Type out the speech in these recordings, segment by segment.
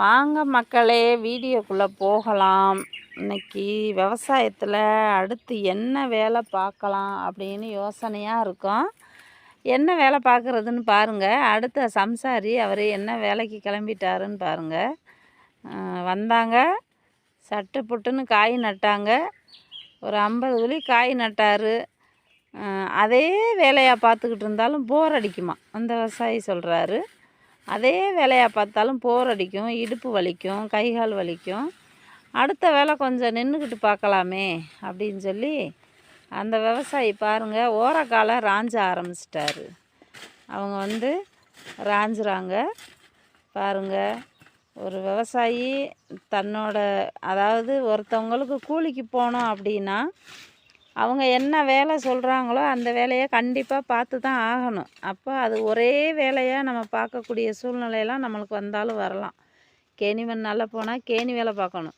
வாங்க மக்களே வீடியோக்குள்ளே போகலாம். இன்னைக்கு விவசாயத்தில் அடுத்து என்ன வேலை பார்க்கலாம் அப்படின்னு யோசனையாக இருக்கும். என்ன வேலை பார்க்குறதுன்னு பாருங்கள் அடுத்த சம்சாரி அவர் என்ன வேலைக்கு கிளம்பிட்டாருன்னு பாருங்கள் வந்தாங்க. சட்டு புட்டுன்னு காய் நட்டாங்க. ஒரு ஐம்பது குழி காய் நட்டார். அதே வேலையாக பார்த்துக்கிட்டு இருந்தாலும் போர் அடிக்குமா? அந்த விவசாயி சொல்கிறாரு அதே வேலையாக பார்த்தாலும் போர் அடிக்கும் இடுப்பு வலிக்கும் கை கால் வலிக்கும். அடுத்த வேலை கொஞ்சம் நின்றுக்கிட்டு பார்க்கலாமே அப்படின்னு சொல்லி அந்த விவசாயி பாருங்கள் ஓரக்காலை ராஞ்ச ஆரம்பிச்சிட்டாரு. அவங்க வந்து ராஞ்சுறாங்க. பாருங்கள் ஒரு விவசாயி தன்னோட அதாவது ஒருத்தவங்களுக்கு கூலிக்கு போனோம் அப்படின்னா அவங்க என்ன வேலை சொல்கிறாங்களோ அந்த வேலையை கண்டிப்பாக பார்த்து தான் ஆகணும். அப்போ அது ஒரே வேலையாக நம்ம பார்க்கக்கூடிய சூழ்நிலையெல்லாம் நம்மளுக்கு வந்தாலும் வரலாம். கேணி மண் நல்லா போனால் கேணி வேலை பார்க்கணும்.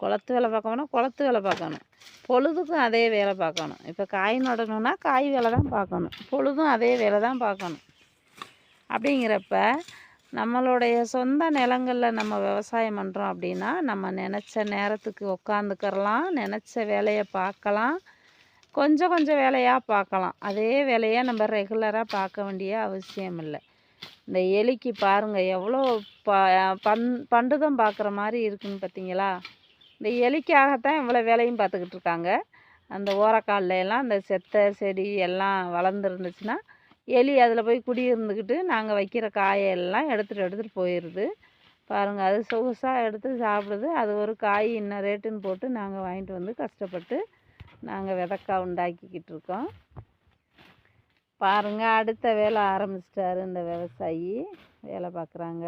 குளத்து வேலை பார்க்கணும்னா குளத்து வேலை பார்க்கணும். பொழுதுக்கும் அதே வேலை பார்க்கணும். இப்போ காய் நடணும்னா காய் வேலை தான் பார்க்கணும். பொழுதும் அதே வேலை தான் பார்க்கணும். அப்படிங்கிறப்ப நம்மளுடைய சொந்த நிலங்களில் நம்ம விவசாயம் பண்ணுறோம் அப்படின்னா நம்ம நினச்ச நேரத்துக்கு உக்காந்துக்கிறலாம் நினச்ச வேலையை பார்க்கலாம் கொஞ்சம் கொஞ்சம் வேலையாக பார்க்கலாம். அதே வேலையை நம்ம ரெகுலராக பார்க்க வேண்டிய அவசியம் இல்லை. இந்த எலிக்கு பாருங்கள் எவ்வளோ ப பந் பண்டுதம் பார்க்குற மாதிரி இருக்குன்னு பார்த்தீங்களா? இந்த எலிக்காகத்தான் இவ்வளோ வேலையும் பார்த்துக்கிட்டு இருக்காங்க. அந்த ஓரக்கால்ல எல்லாம் அந்த செத்தை செடி எல்லாம் வளர்ந்துருந்துச்சுன்னா எலி அதில் போய் குடியிருந்துக்கிட்டு நாங்கள் வைக்கிற காயெல்லாம் எடுத்துகிட்டு எடுத்துகிட்டு போயிடுது. பாருங்கள் அது சொகுசாக எடுத்து சாப்பிடுது. அது ஒரு காய் இன்ன ரேட்டுன்னு போட்டு நாங்கள் வாங்கிட்டு வந்து கஷ்டப்பட்டு நாங்கள் விதக்கா உண்டாக்கிக்கிட்டு இருக்கோம் பாருங்கள் அடுத்த வேலை ஆரம்பிச்சிட்டாரு இந்த விவசாயி. வேலை பார்க்குறாங்க.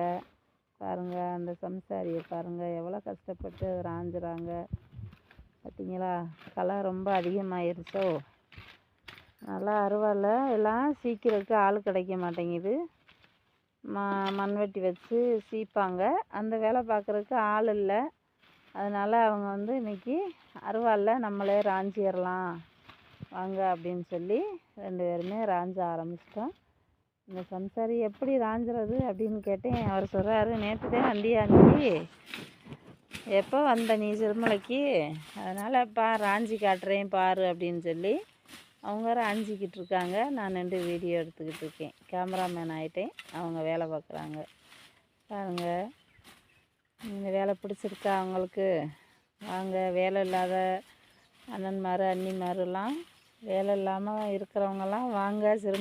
பாருங்கள் அந்த சம்சாரியை பாருங்கள் எவ்வளோ கஷ்டப்பட்டு ராஞ்சுறாங்க பார்த்தீங்களா? களை ரொம்ப அதிகமாயிருச்சோ? நல்லா அருவாள் எல்லாம் சீக்கிரக்கு ஆள் கிடைக்க மாட்டேங்குது. ம மண்வெட்டி வச்சு சீப்பாங்க. அந்த வேலை பார்க்குறதுக்கு ஆள் இல்லை. அதனால் அவங்க வந்து இன்றைக்கி அருவாளில் நம்மளே ராஞ்சிடலாம் வாங்க அப்படின்னு சொல்லி ரெண்டு பேருமே ராஞ்ச ஆரம்பிச்சிட்டோம். இந்த சம்சாரி எப்படி ராஞ்சுறது அப்படின்னு கேட்டேன். அவர் சொல்கிறாரு நேற்று தான் வந்தியா நீ? எப்போ வந்த நீ சிறுமலைக்கு? அதனால் பா ராஞ்சி காட்டுறேன் பாரு அப்படின்னு சொல்லி அவங்க ராஞ்சிக்கிட்டு இருக்காங்க. நான் நின்று வீடியோ எடுத்துக்கிட்டு இருக்கேன். கேமராமேன் ஆகிட்டேன் அவங்க வேலை பார்க்குறாங்க. பாருங்கள் வேலை பிடிச்சிருக்கா அவங்களுக்கு வாங்க. வேலை இல்லாத அண்ணன்மார் அண்ணிமாரெல்லாம் வேலை இல்லாமல் இருக்கிறவங்கெல்லாம் வாங்க. சிறு